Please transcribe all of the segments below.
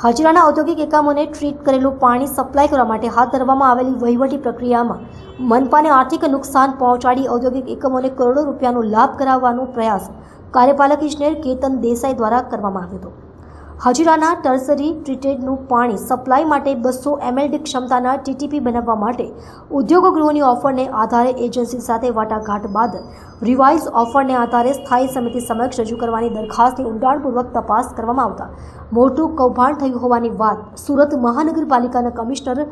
હજીરાના ઔદ્યોગિક એકમોને ટ્રીટ કરેલું પાણી સપ્લાય કરવા માટે હાથ ધરવામાં આવેલી વહીવટી પ્રક્રિયામાં મનપાને આર્થિક નુકસાન પહોંચાડી ઔદ્યોગિક એકમોને કરોડો રૂપિયાનો લાભ કરાવવાનો પ્રયાસ કાર્યપાલક ઇજનેર કેતન દેસાઈ દ્વારા કરવામાં આવ્યો હતો. હજીરાના ટર્સરી ટ્રીટેડનું પાણી સપ્લાય માટે બસો એમએલડી ક્ષમતાના ટીટીપી બનાવવા માટે ઉદ્યોગ ગૃહોની ઓફરને આધારે એજન્સી સાથે વાટાઘાટ બાદ રિવાઇઝ ઓફરને આધારે સ્થાયી સમિતિ સમક્ષ રજૂ કરવાની દરખાસ્તની ઊંડાણપૂર્વક તપાસ કરવામાં આવતા. મોટું કૌભાંડ થયું હોવાની વાત સુરત મહાનગરપાલિકાના કમિશનર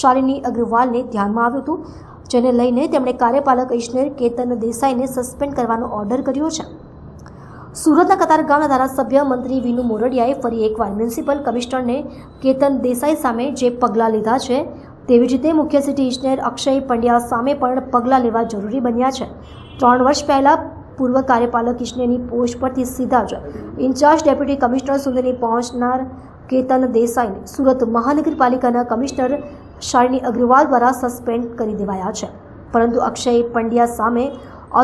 શાલિની અગ્રવાલને ધ્યાનમાં આવ્યું હતું, જેને લઈને તેમણે કાર્યપાલક ઇજનેર કેતન દેસાઈને સસ્પેન્ડ કરવાનો ઓર્ડર કર્યો છે. સુરતના કતારગામના ધારાસભ્ય મંત્રી વિનુ મોરડિયાએ ફરી એકવાર મ્યુનિસિપલ કમિશનરને કેતન દેસાઈ સામે જે પગલાં લીધા છે, તેવી જ રીતે મુખ્ય સિટી ઇજનેર અક્ષય પંડ્યા સામે પણ પગલાં લેવા જરૂરી બન્યા છે. ત્રણ વર્ષ પહેલાં પૂર્વ કાર્યપાલક ઇજનેરની પોસ્ટ પરથી સીધા જ ઇન્ચાર્જ ડેપ્યુટી કમિશનર સુધીની પહોંચનાર કેતન દેસાઈને સુરત મહાનગરપાલિકાના કમિશનર શાલિની અગ્રવાલ દ્વારા સસ્પેન્ડ કરી દેવાયા છે. પરંતુ અક્ષય પંડ્યા સામે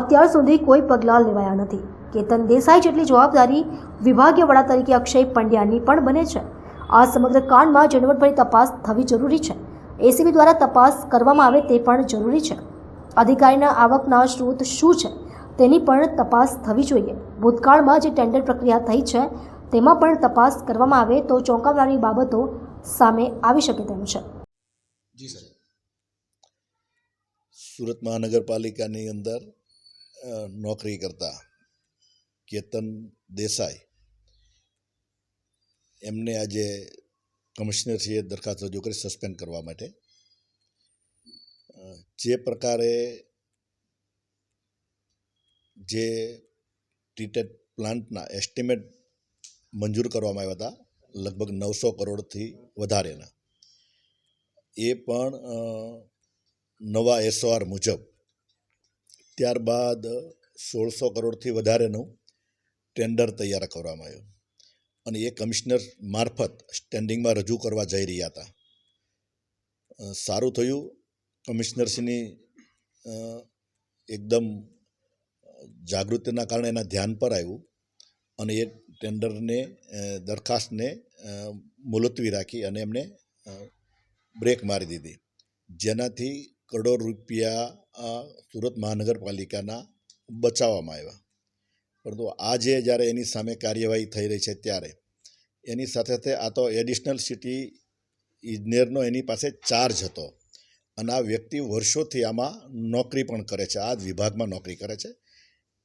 અત્યાર સુધી કોઈ પગલાં લેવાયા નથી. કેતન દેસાઈ જેટલી જવાબદારી વિભાગીય વડા તરીકે અક્ષય પંડ્યાની પણ બને છે. આ સમગ્ર કાંડમાં ઝીણવટભરી તપાસ થવી જરૂરી છે. એસીબી દ્વારા તપાસ કરવામાં આવે તે પણ જરૂરી છે. અધિકારીના આવકના સ્ત્રોત શું છે તેની પણ તપાસ થવી જોઈએ. ભૂતકાળમાં જે ટેન્ડર પ્રક્રિયા થઈ છે તેમાં પણ તપાસ કરવામાં આવે તો ચોંકાવનારી બાબતો સામે આવી શકે તેમ છે. જી સર. સુરત મહાનગરપાલિકાની અંદર નોકરી કરતા કેતન દેસાઈ. એમને આજે કમિશનરશ્રીએ દરખાસ્ત રજૂ કરી સસ્પેન્ડ કરવા માટે. જે પ્રકારે જે ટ્રીટેડ પ્લાન્ટના એસ્ટિમેટ મંજૂર કરવામાં આવ્યા હતા, લગભગ નવસો કરોડથી વધારેના. એ પણ નવા એસઓઆર મુજબ. ત્યારબાદ સોળસો કરોડથી વધારેનું ટેન્ડર તૈયાર કરવામાં આવ્યું. અને એ કમિશનર મારફત સ્ટેન્ડિંગમાં રજૂ કરવા જઈ રહ્યા હતા. સારું થયું. કમિશનરશ્રીની એકદમ જાગૃતિના કારણે એના ધ્યાન પર આવ્યું અને એ ટેન્ડરને દરખાસ્તને મુલતવી રાખી અને એમને બ્રેક મારી દીધી. જેનાથી કરોડો રૂપિયા સુરત મહાનગરપાલિકાના બચાવવામાં આવ્યા. પરંતુ આજે જ્યારે એની સામે કાર્યવાહી થઈ રહી છે ત્યારે, એની સાથે સાથે આ તો એડિશનલ સિટી ઇજનેરનો એની પાસે ચાર્જ હતો અને આ વ્યક્તિ વર્ષોથી આમાં નોકરી પણ કરે છે, આ જ વિભાગમાં નોકરી કરે છે.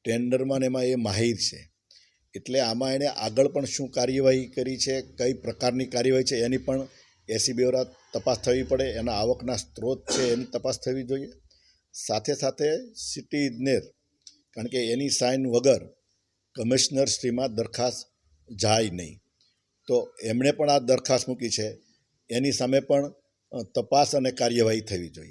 ટેન્ડરમાં એમાં એ માહિર છે. એટલે આમાં એણે આગળ પણ શું કાર્યવાહી કરી છે, કઈ પ્રકારની કાર્યવાહી છે, એની પણ એસીબી દ્વારા તપાસ થવી પડે, એના આવકના સ્ત્રોત છે, એની તપાસ થવી જોઈએ. સાથે સાથે સિટી ઇજનેર કારણ કે એની સાઇન વગર કમિશનર શ્રીમાં દરખાસ્ત જાય નહીં. તો એમણે પણ આ દરખાસ્ત મૂકી છે. એની સામે પણ તપાસ અને કાર્યવાહી થવી જોઈએ.